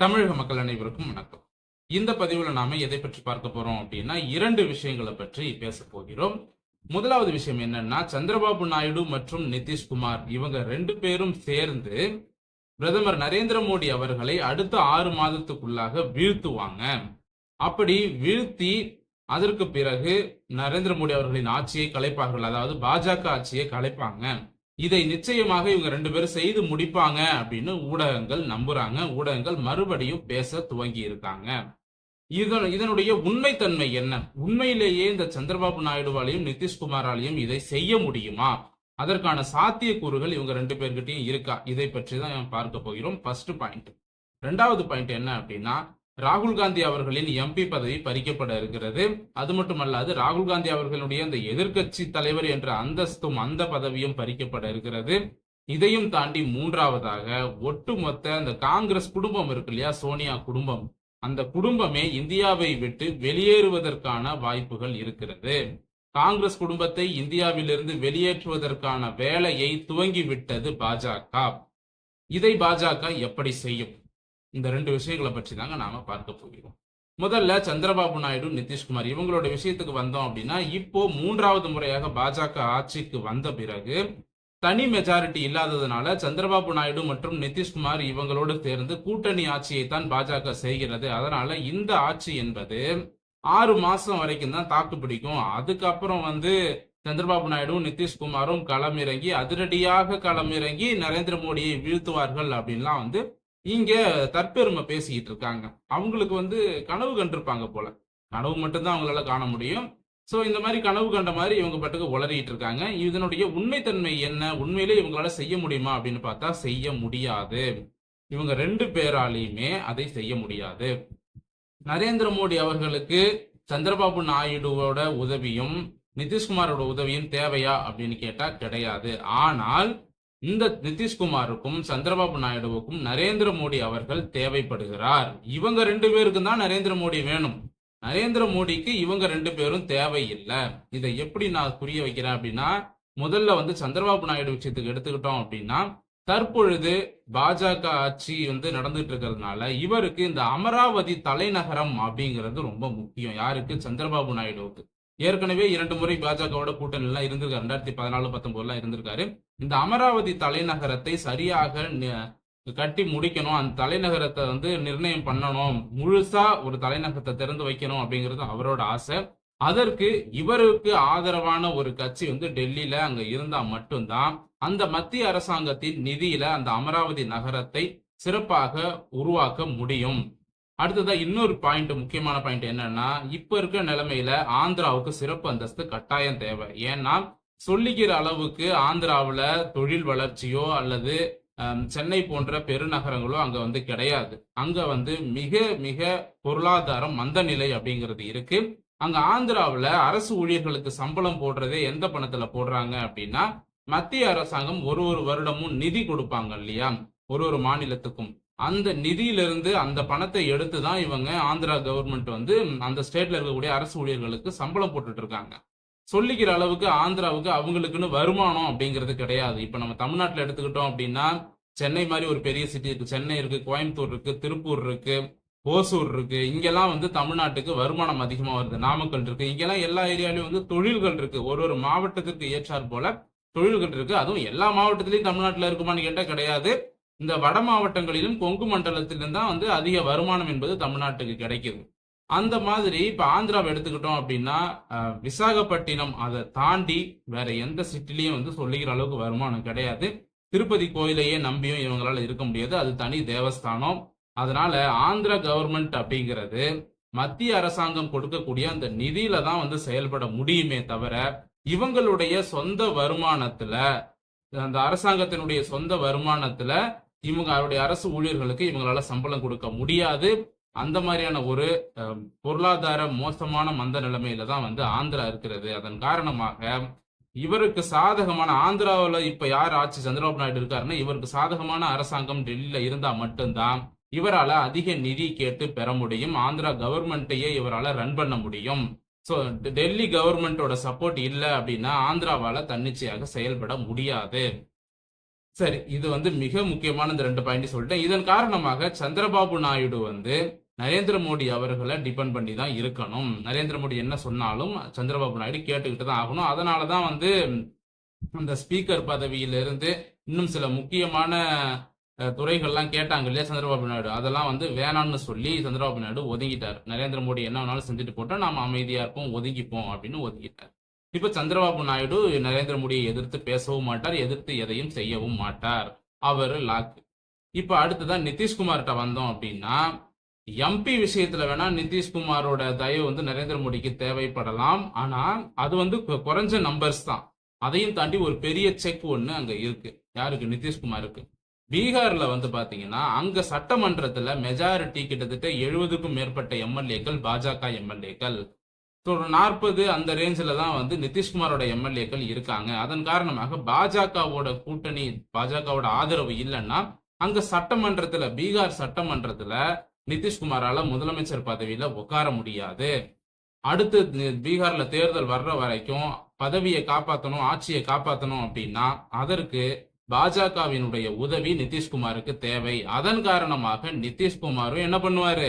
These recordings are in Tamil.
தமிழக மக்கள் அனைவருக்கும் வணக்கம். இந்த பதிவுல நாம எதை பற்றி பார்க்க போறோம் அப்படின்னா இரண்டு விஷயங்களை பற்றி பேச போகிறோம். முதலாவது விஷயம் என்னன்னா சந்திரபாபு நாயுடு மற்றும் நிதிஷ்குமார் இவங்க ரெண்டு பேரும் சேர்ந்து பிரதமர் நரேந்திர மோடி அவர்களை அடுத்த ஆறு மாதத்துக்குள்ளாக வீழ்த்துவாங்க. அப்படி வீழ்த்தி அதற்கு பிறகு நரேந்திர மோடி அவர்களின் ஆட்சியை கலைப்பார்கள். அதாவது பாஜக ஆட்சியை கலைப்பாங்க. இதை நிச்சயமாக இவங்க ரெண்டு பேரும் செய்து முடிப்பாங்க அப்படின்னு ஊடகங்கள் நம்புறாங்க. ஊடகங்கள் மறுபடியும் பேச துவங்கி இருக்காங்க. இதன் இதனுடைய உண்மைத்தன்மை என்ன? உண்மையிலேயே இந்த சந்திரபாபு நாயுடுவாலையும் நிதிஷ்குமாராலையும் இதை செய்ய முடியுமா? அதற்கான சாத்தியக்கூறுகள் இவங்க ரெண்டு பேர்கிட்டையும் இருக்கா? இதை பற்றி தான் பார்க்க போகிறோம். ஃபர்ஸ்ட் பாயிண்ட் ரெண்டாவது பாயிண்ட் என்ன அப்படின்னா ராகுல் காந்தி அவர்களின் எம்பி பதவி பறிக்கப்பட இருக்கிறது. அது மட்டுமல்லாது ராகுல் காந்தி அவர்களுடைய அந்த எதிர்க்கட்சி தலைவர் என்ற அந்தஸ்தும் அந்த பதவியும் பறிக்கப்பட இருக்கிறது. இதையும் தாண்டி மூன்றாவதாக ஒட்டுமொத்த அந்த காங்கிரஸ் குடும்பம் இருக்கு இல்லையா சோனியா குடும்பம். அந்த குடும்பமே இந்தியாவை விட்டு வெளியேறுவதற்கான வாய்ப்புகள் இருக்கிறது. காங்கிரஸ் குடும்பத்தை இந்தியாவிலிருந்து வெளியேற்றுவதற்கான வேலையை துவங்கிவிட்டது பாஜக. இதை பாஜக எப்படி செய்யும்? இந்த ரெண்டு விஷயங்களை பற்றி தாங்க நாம பார்க்க போகிறோம். முதல்ல சந்திரபாபு நாயுடு நிதிஷ்குமார் இவங்களோட விஷயத்துக்கு வந்தோம் அப்படின்னா இப்போ மூன்றாவது முறையாக பாஜக ஆட்சிக்கு வந்த பிறகு தனி மெஜாரிட்டி இல்லாததுனால சந்திரபாபு நாயுடு மற்றும் நிதிஷ்குமார் இவங்களோடு சேர்ந்து கூட்டணி ஆட்சியை தான் பாஜக செய்கிறது. அதனால இந்த ஆட்சி என்பது ஆறு மாசம் வரைக்கும் தான் தாக்கு பிடிக்கும். அதுக்கப்புறம் வந்து சந்திரபாபு நாயுடு நிதிஷ்குமாரும் களமிறங்கி அதிரடியாக களமிறங்கி நரேந்திர மோடியை வீழ்த்துவார்கள் அப்படின்லாம் வந்து இங்க தற்பெருமை பேசிக்கிட்டு இருக்காங்க. அவங்களுக்கு வந்து கனவு கண்டிருப்பாங்க போல. கனவு மட்டும்தான் அவங்களால காண முடியும். சோ இந்த மாதிரி கனவு கண்ட மாதிரி இவங்க பாட்டுக்கு உளறிட்டு இருக்காங்க. இதனுடைய உண்மைத்தன்மை என்ன? உண்மையிலே இவங்களால செய்ய முடியுமா? அப்படின்னு பார்த்தா செய்ய முடியாது. இவங்க ரெண்டு பேராலையுமே அதை செய்ய முடியாது. நரேந்திர மோடி அவர்களுக்கு சந்திரபாபு நாயுடுவோட உதவியும் நிதிஷ்குமாரோட உதவியும் தேவையா? அப்படின்னு கேட்டா கிடையாது. ஆனால் இந்த நிதிஷ்குமாருக்கும் சந்திரபாபு நாயுடுவுக்கும் நரேந்திர மோடி அவர்கள் தேவைப்படுகிறார். இவங்க ரெண்டு பேருக்கும் தான் நரேந்திர மோடி வேணும். நரேந்திர மோடிக்கு இவங்க ரெண்டு பேரும் தேவையில்லை. இதை எப்படி நான் புரிய வைக்கிறேன் அப்படின்னா முதல்ல வந்து சந்திரபாபு நாயுடு விஷயத்துக்கு எடுத்துக்கிட்டோம் அப்படின்னா தற்பொழுது பாஜக ஆட்சி வந்து நடந்துட்டு இருக்கிறதுனால இவருக்கு இந்த அமராவதி தலைநகரம் அப்படிங்கிறது ரொம்ப முக்கியம். யாருக்கு? சந்திரபாபு நாயுடுவுக்கு. ஏற்கனவே இரண்டு முறை பாஜகவோட கூட்டணி எல்லாம் இருந்திருக்காரு. ரெண்டாயிரத்தி பதினாலு பத்தொன்பதுலாம் இருந்திருக்காரு. இந்த அமராவதி தலைநகரத்தை சரியாக கட்டி முடிக்கணும். அந்த தலைநகரத்தை வந்து நிர்ணயம் பண்ணணும். முழுசா ஒரு தலைநகரத்தை திறந்து வைக்கணும் அப்படிங்கிறது அவரோட ஆசை. அதற்கு இவருக்கு ஆதரவான ஒரு கட்சி வந்து டெல்லியில அங்க இருந்தா மட்டும்தான். அந்த மத்திய அரசாங்கத்தின் நிதியில அந்த அமராவதி நகரத்தை சிறப்பாக உருவாக்க முடியும். அடுத்ததா இன்னொரு பாயிண்ட் முக்கியமான பாயிண்ட் என்னன்னா இப்ப இருக்க நிலைமையில ஆந்திராவுக்கு சிறப்பு அந்தஸ்து கட்டாயம் தேவை. ஏன்னா சொல்லிக்கிற அளவுக்கு ஆந்திராவில் தொழில் வளர்ச்சியோ அல்லது சென்னை போன்ற பெருநகரங்களோ அங்க வந்து கிடையாது. அங்க வந்து மிக மிக பொருளாதாரம் மந்த நிலை அப்படிங்கிறது இருக்கு. அங்க ஆந்திராவில் அரசு ஊழியர்களுக்கு சம்பளம் போடுறதே எந்த பணத்துல போடுறாங்க அப்படின்னா மத்திய அரசாங்கம் ஒரு ஒரு வருடமும் நிதி கொடுப்பாங்க இல்லையா? ஒரு ஒரு மாநிலத்துக்கும். அந்த நிதியிலிருந்து அந்த பணத்தை எடுத்து தான் இவங்க ஆந்திரா கவர்மெண்ட் வந்து அந்த ஸ்டேட்ல இருக்கக்கூடிய அரசு ஊழியர்களுக்கு சம்பளம் போட்டுட்டு இருக்காங்க. சொல்லிக்கிற அளவுக்கு ஆந்திராவுக்கு அவங்களுக்குன்னு வருமானம் அப்படிங்கிறது கிடையாது. இப்ப நம்ம தமிழ்நாட்டில் எடுத்துக்கிட்டோம் அப்படின்னா சென்னை மாதிரி ஒரு பெரிய சிட்டி இருக்கு. சென்னை இருக்கு கோயம்புத்தூர் இருக்கு திருப்பூர் இருக்கு ஓசூர் இருக்கு. இங்கெல்லாம் வந்து தமிழ்நாட்டுக்கு வருமானம் அதிகமா வருது. நாமக்கல் இருக்கு. இங்கெல்லாம் எல்லா ஏரியாலையும் வந்து தொழில்கள் இருக்கு. ஒரு ஒரு மாவட்டத்திற்கு ஏற்றாற் போல தொழில்கள் இருக்கு. அதுவும் எல்லா மாவட்டத்திலையும் தமிழ்நாட்டில் இருக்குமான்னு கேட்டால் கிடையாது. இந்த வட மாவட்டங்களிலும் கொங்கு மண்டலத்திலும் தான் வந்து அதிக வருமானம் என்பது தமிழ்நாட்டுக்கு கிடைக்குது. அந்த மாதிரி இப்ப ஆந்திராவை எடுத்துக்கிட்டோம் அப்படின்னா விசாகப்பட்டினம் அதை தாண்டி வேற எந்த சிட்டிலையும் வந்து சொல்லிக்கிற அளவுக்கு வருமானம் கிடையாது. திருப்பதி கோயிலையே நம்பியும் இவங்களால இருக்க முடியாது. அது தனி தேவஸ்தானம். அதனால ஆந்திர கவர்மெண்ட் அப்படிங்கிறது மத்திய அரசாங்கம் கொடுக்கக்கூடிய அந்த நிதியில தான் வந்து செயல்பட முடியுமே தவிர இவங்களுடைய சொந்த வருமானத்துல அந்த அரசாங்கத்தினுடைய சொந்த வருமானத்துல இவங்க அவருடைய அரசு ஊழியர்களுக்கு இவங்களால சம்பளம் கொடுக்க முடியாது. அந்த மாதிரியான ஒரு பொருளாதார மோசமான மந்த நிலைமையில தான் வந்து ஆந்திரா இருக்கிறது. அதன் காரணமாக இவருக்கு சாதகமான ஆந்திராவில் இப்ப யார் ஆட்சி சந்திரபாபு நாயுடு இருக்காருன்னா இவருக்கு சாதகமான அரசாங்கம் டெல்லியில இருந்தா மட்டும்தான் இவரால அதிக நிதி கேட்டு பெற முடியும். ஆந்திரா கவர்மெண்ட்டையே இவரால ரன் பண்ண முடியும். ஸோ டெல்லி கவர்மெண்டோட சப்போர்ட் இல்லை அப்படின்னா ஆந்திராவால தன்னிச்சையாக செயல்பட முடியாது. சரி இது வந்து மிக முக்கியமான இந்த ரெண்டு பாயிண்ட் சொல்லிட்டேன். இதன் காரணமாக சந்திரபாபு நாயுடு வந்து நரேந்திர மோடி அவர்களை டிபெண்ட் பண்ணி தான் இருக்கணும். நரேந்திர மோடி என்ன சொன்னாலும் சந்திரபாபு நாயுடு கேட்டுக்கிட்டு தான் ஆகணும். அதனால தான் வந்து அந்த ஸ்பீக்கர் பதவியிலிருந்து இன்னும் சில முக்கியமான துறைகள்லாம் கேட்டாங்க இல்லையா சந்திரபாபு நாயுடு? அதெல்லாம் வந்து வேணாம்னு சொல்லி சந்திரபாபு நாயுடு ஒதுங்கிட்டார். நரேந்திர மோடி என்ன வேணாலும் செஞ்சுட்டு போட்டா நாம அமைதியா இருப்போம் ஒதுங்கிப்போம் அப்படின்னு ஒதுக்கிட்டார் இப்ப சந்திரபாபு நாயுடு நரேந்திர மோடியை எதிர்த்து பேசவும் மாட்டார் எதிர்த்து எதையும் செய்யவும் மாட்டார். அவர் லாக். இப்ப அடுத்ததான் நிதிஷ்குமார்கிட்ட வந்தோம் அப்படின்னா எம்பி விஷயத்துல வேணா நிதிஷ்குமாரோட தயவு வந்து நரேந்திர மோடிக்கு தேவைப்படலாம். ஆனா அது வந்து குறைஞ்ச நம்பர்ஸ் தான். அதையும் தாண்டி ஒரு பெரிய செக் ஒண்ணு அங்க இருக்கு. யாருக்கு? நிதிஷ்குமாருக்கு பீகார்ல வந்து பாத்தீங்கன்னா அங்க சட்டமன்றத்துல மெஜாரிட்டி கிட்டத்தட்ட எழுபதுக்கும் மேற்பட்ட எம்எல்ஏக்கள் பாஜக எம்எல்ஏக்கள் ஒரு நாற்பது அந்த ரேஞ்சில் தான் வந்து நிதிஷ்குமாரோட எம்எல்ஏக்கள் இருக்காங்க. அதன் காரணமாக பாஜகவோட கூட்டணி பாஜகவோட ஆதரவு இல்லைன்னா அங்க சட்டமன்றத்துல பீகார் சட்டமன்றத்துல நிதிஷ்குமாரால முதலமைச்சர் பதவியில உட்கார முடியாது. அடுத்து பீகார்ல தேர்தல் வர்ற வரைக்கும் பதவியை காப்பாற்றணும் ஆட்சியை காப்பாற்றணும் அப்படின்னா அதற்கு பாஜகவினுடைய உதவி நிதிஷ்குமாருக்கு தேவை. அதன் காரணமாக நிதிஷ்குமாரும் என்ன பண்ணுவாரு?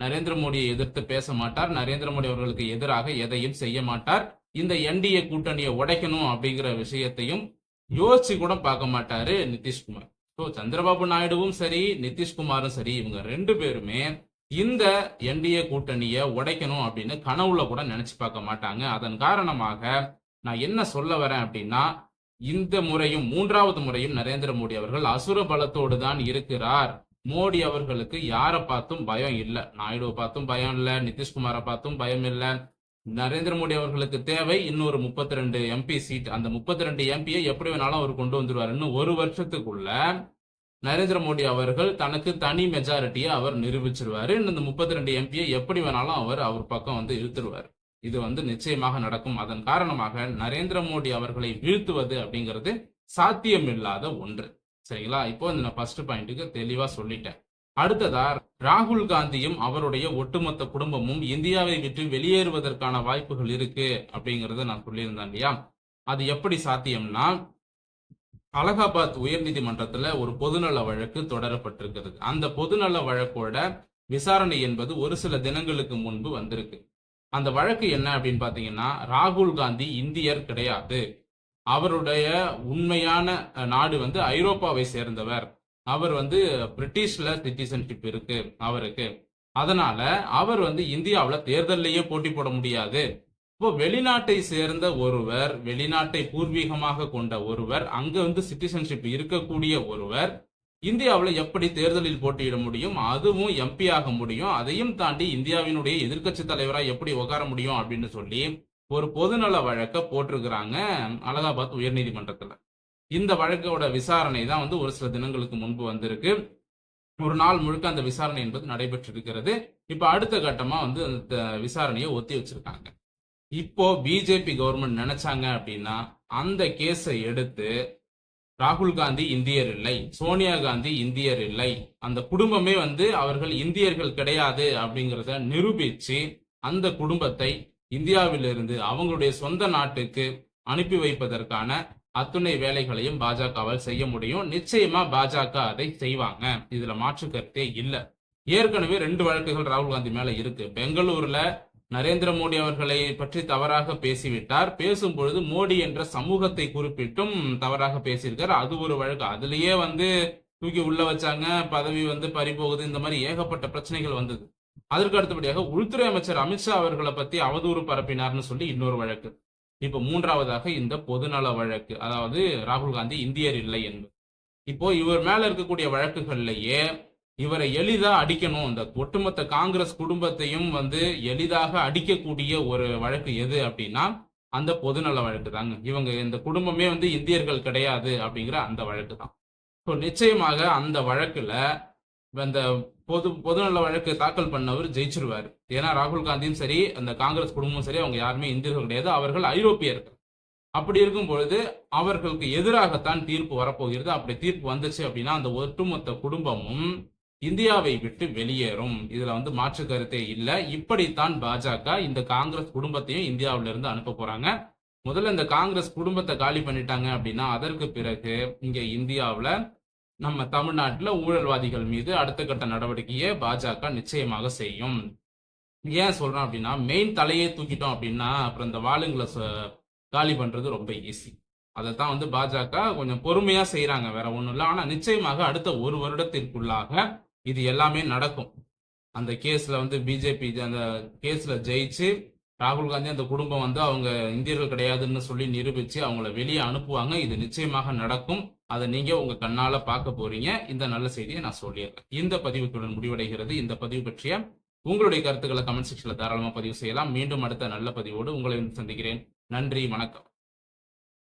நரேந்திர மோடியை எதிர்த்து பேச மாட்டார். நரேந்திர மோடி அவர்களுக்கு எதிராக எதையும் செய்ய மாட்டார். இந்த என்டிஏ கூட்டணியை உடைக்கணும் அப்படிங்கிற விஷயத்தையும் யோசிச்சு கூட பார்க்க மாட்டாரு நிதிஷ்குமார். ஸோ சந்திரபாபு நாயுடுவும் சரி நிதிஷ்குமாரும் சரி இவங்க ரெண்டு பேருமே இந்த என்டிஏ கூட்டணியை உடைக்கணும் அப்படின்னு கனவுல கூட நினைச்சு பார்க்க மாட்டாங்க. அதன் காரணமாக நான் என்ன சொல்ல வரேன் அப்படின்னா இந்த முறையும் மூன்றாவது முறையும் நரேந்திர மோடி அவர்கள் அசுர பலத்தோடு தான் இருக்கிறார். மோடி அவர்களுக்கு யாரை பார்த்தும் பயம் இல்லை. நாயுடுவை பார்த்தும் பயம் இல்ல நிதிஷ்குமாரை பார்த்தும் பயம் இல்லை. நரேந்திர மோடி அவர்களுக்கு தேவை இன்னொரு முப்பத்தி ரெண்டு எம்பி சீட் அந்த முப்பத்தி ரெண்டு எம்பியை எப்படி வேணாலும் அவர் கொண்டு வந்துருவார். இன்னும் ஒரு வருஷத்துக்குள்ள நரேந்திர மோடி அவர்கள் தனக்கு தனி மெஜாரிட்டியை அவர் நிரூபிச்சிருவாரு. இன்னும் இந்த முப்பத்தி ரெண்டு எம்பியை எப்படி வேணாலும் அவர் அவர் பக்கம் வந்து இழுத்துருவார். இது வந்து நிச்சயமாக நடக்கும். அதன் காரணமாக நரேந்திர மோடி அவர்களை வீழ்த்துவது அப்படிங்கிறது சாத்தியமில்லாத ஒன்று. சரிங்களா? இப்போ இந்த நான் ஃபர்ஸ்ட் பாயிண்ட்டுக்கு தெளிவா சொல்லிட்டேன். அடுத்ததா ராகுல் காந்தியும் அவருடைய ஒட்டுமொத்த குடும்பமும் இந்தியாவை விட்டு வெளியேறுவதற்கான வாய்ப்புகள் இருக்கு அப்படிங்கறத நான் சொல்லியிருந்தேன் இல்லையா? அது எப்படி சாத்தியம்னா அலகாபாத் உயர்நீதிமன்றத்துல ஒரு பொதுநல வழக்கு தொடரப்பட்டிருக்கிறது. அந்த பொதுநல வழக்கோட விசாரணை என்பது ஒரு சில தினங்களுக்கு முன்பு வந்திருக்கு. அந்த வழக்கு என்ன அப்படின்னு பாத்தீங்கன்னா ராகுல் காந்தி இந்தியர் கிடையாது. அவருடைய உண்மையான நாடு வந்து ஐரோப்பாவை சேர்ந்தவர். அவர் வந்து பிரிட்டிஷ்ல சிட்டிசன்ஷிப் இருக்கு அவருக்கு. அதனால அவர் வந்து இந்தியாவில் தேர்தல்லையே போட்டி போட முடியாது. இப்போ வெளிநாட்டை சேர்ந்த ஒருவர் வெளிநாட்டை பூர்வீகமாக கொண்ட ஒருவர் அங்க வந்து சிட்டிசன்ஷிப் இருக்கக்கூடிய ஒருவர் இந்தியாவில் எப்படி தேர்தலில் போட்டியிட முடியும்? அதுவும் எம்பி ஆக முடியும். அதையும் தாண்டி இந்தியாவினுடைய எதிர்க்கட்சி தலைவராக எப்படி உட்கார முடியும் அப்படின்னு சொல்லி ஒரு பொதுநல வழக்க போட்டிருக்கிறாங்க அலகாபாத் உயர்நீதிமன்றத்தில். இந்த வழக்கோட விசாரணை தான் வந்து ஒரு சில தினங்களுக்கு முன்பு வந்திருக்கு. ஒரு நாள் முழுக்க அந்த விசாரணை என்பது நடைபெற்றிருக்கிறது. இப்ப அடுத்த கட்டமா வந்து அந்த விசாரணையை ஒத்தி வச்சிருக்காங்க. இப்போ பிஜேபி கவர்மெண்ட் நினைச்சாங்க அப்படின்னா அந்த கேஸை எடுத்து ராகுல் காந்தி இந்தியர் இல்லை சோனியா காந்தி இந்தியர் இல்லை அந்த குடும்பமே வந்து அவர்கள் இந்தியர்கள் கிடையாது அப்படிங்கிறத நிரூபிச்சு அந்த குடும்பத்தை இந்தியாவிலிருந்து அவங்களுடைய சொந்த நாட்டுக்கு அனுப்பி வைப்பதற்கான அத்துணை வேலைகளையும் பாஜகவால் செய்ய முடியும். நிச்சயமா பாஜக அதை செய்வாங்க. இதுல மாற்று கருத்தே இல்ல. ஏற்கனவே ரெண்டு வழக்குகள் ராகுல் காந்தி மேல இருக்கு. பெங்களூர்ல நரேந்திர மோடி அவர்களை பற்றி தவறாக பேசிவிட்டார். பேசும் பொழுது மோடி என்ற சமூகத்தை குறிப்பிட்டும் தவறாக பேசியிருக்கார். அது ஒரு வழக்கு. அதுலயே வந்து தூக்கி உள்ள வச்சாங்க. பதவி வந்து பறிபோகுது இந்த மாதிரி ஏகப்பட்ட பிரச்சனைகள் வந்தது. அதற்கு அடுத்தபடியாக உள்துறை அமைச்சர் அமித்ஷா அவர்களை பத்தி அவதூறு பரப்பினார்னு சொல்லி இன்னொரு வழக்கு. இப்ப மூன்றாவதாக இந்த பொதுநல வழக்கு. அதாவது ராகுல் காந்தி இந்தியர் இல்லை என்பது. இப்போ இவர் மேல இருக்கக்கூடிய வழக்குகள்லயே இவரை எளிதா அடிக்கணும். இந்த ஒட்டுமொத்த காங்கிரஸ் குடும்பத்தையும் வந்து எளிதாக அடிக்கக்கூடிய ஒரு வழக்கு எது அப்படின்னா அந்த பொதுநல வழக்கு தாங்க. இவங்க இந்த குடும்பமே வந்து இந்தியர்கள் கிடையாது அப்படிங்கிற அந்த வழக்கு தான். ஸோ நிச்சயமாக அந்த வழக்குல அந்த பொது பொதுநல வழக்கு தாக்கல் பண்ணவர் ஜெயிச்சிருவாரு. ஏன்னா ராகுல் காந்தியும் சரி அந்த காங்கிரஸ் குடும்பமும் சரி அவங்க யாருமே இந்தியர்கள் கிடையாது. அவர்கள் ஐரோப்பியர்கள். அப்படி இருக்கும் பொழுது அவர்களுக்கு எதிராகத்தான் தீர்ப்பு வரப்போகிறது. அப்படி தீர்ப்பு வந்துச்சு அப்படின்னா அந்த ஒட்டுமொத்த குடும்பமும் இந்தியாவை விட்டு வெளியேறும். இதுல வந்து மாற்று கருத்தே இல்லை. இப்படித்தான் பாஜக இந்த காங்கிரஸ் குடும்பத்தையும் இந்தியாவில இருந்து அனுப்ப போறாங்க. முதல்ல இந்த காங்கிரஸ் குடும்பத்தை காலி பண்ணிட்டாங்க அப்படின்னா அதற்கு பிறகு இங்க இந்தியாவில் நம்ம தமிழ்நாட்டில் ஊழல்வாதிகள் மீது அடுத்த கட்ட நடவடிக்கையை பாஜக நிச்சயமாக செய்யும். ஏன் சொல்றோம் அப்படின்னா மெயின் தலையே தூக்கிட்டோம் அப்படின்னா அப்புறம் இந்த வாளுங்களை ச- காலி பண்றது ரொம்ப ஈஸி அதை தான் வந்து பாஜக கொஞ்சம் பொறுமையா செய்யறாங்க வேற ஒன்றும் இல்லை. ஆனால் நிச்சயமாக அடுத்த ஒரு வருடத்திற்குள்ளாக இது எல்லாமே நடக்கும். அந்த கேஸ்ல வந்து பிஜேபி அந்த கேஸ்ல ஜெயிச்சு ராகுல் காந்தி அந்த குடும்பம் வந்து அவங்க இந்தியர்கள் கிடையாதுன்னு சொல்லி நிரூபிச்சு அவங்கள வெளியே அனுப்புவாங்க. இது நிச்சயமாக நடக்கும். அதை நீங்க உங்க கண்ணால பார்க்க போறீங்க. இந்த நல்ல செய்தியை நான் சொல்லியிருக்கேன். இந்த பதிவுக்குடன் முடிவடைகிறது. இந்த பதிவு பற்றிய உங்களுடைய கருத்துக்களை கமெண்ட் செக்ஷன்ல தாராளமா பதிவு செய்யலாம். மீண்டும் அடுத்த நல்ல பதிவோடு உங்களை சந்திக்கிறேன். நன்றி. வணக்கம்.